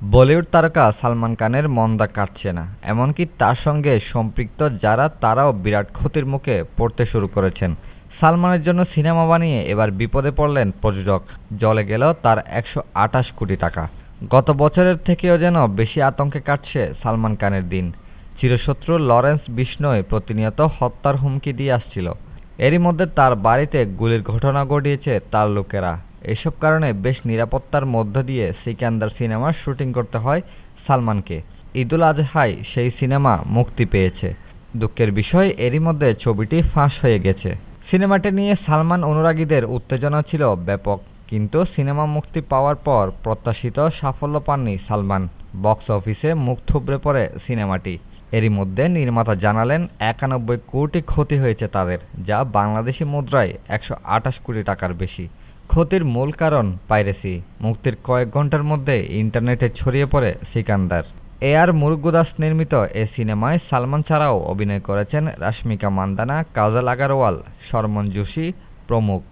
বলিউড তারকা সালমান খানের মন্দা কাটছে না, এমনকি তার সঙ্গে সম্পৃক্ত যারা তারাও বিরাট ক্ষতির মুখে পড়তে শুরু করেছেন। সালমানের জন্য সিনেমা বানিয়ে এবার বিপদে পড়লেন প্রযোজক, জলে গেল তার একশো আটাশ কোটি টাকা। গত বছরের থেকেও যেন বেশি আতঙ্কে কাটছে সালমান খানের দিন। চিরশত্রু লরেন্স বিষ্ণয় প্রতিনিয়ত হত্যার হুমকি দিয়ে আসছিল। এরই মধ্যে তার বাড়িতে গুলির ঘটনা ঘটিয়েছে তার লোকেরা। এসব কারণে বেশ নিরাপত্তার মধ্য দিয়ে সিকান্দার সিনেমার শুটিং করতে হয় সালমানকে। ঈদুল আজহায় সেই সিনেমা মুক্তি পেয়েছে। দুঃখের বিষয়, এরই মধ্যে ছবিটি ফাঁস হয়ে গেছে। সিনেমাটি নিয়ে সালমান অনুরাগীদের উত্তেজনা ছিল ব্যাপক, কিন্তু সিনেমা মুক্তি পাওয়ার পর প্রত্যাশিত সাফল্য পাননি সালমান। বক্স অফিসে মুখ থুবড়ে পড়ে সিনেমাটি। এরই মধ্যে নির্মাতা জানালেন, একানব্বই কোটি ক্ষতি হয়েছে তাদের, যা বাংলাদেশি মুদ্রায় একশো আটাশ কোটি টাকার বেশি। ক্ষতির মূল কারণ পাইরেসি। মুক্তির কয়েক ঘণ্টার মধ্যে ইন্টারনেটে ছড়িয়ে পড়ে সিকান্দার। এ আর মুরুগুদাস নির্মিত এ সিনেমায় সালমান ছাড়াও অভিনয় করেছেন রাশ্মিকা মান্দানা, কাজল আগারওয়াল, শরমন যোশী প্রমুখ।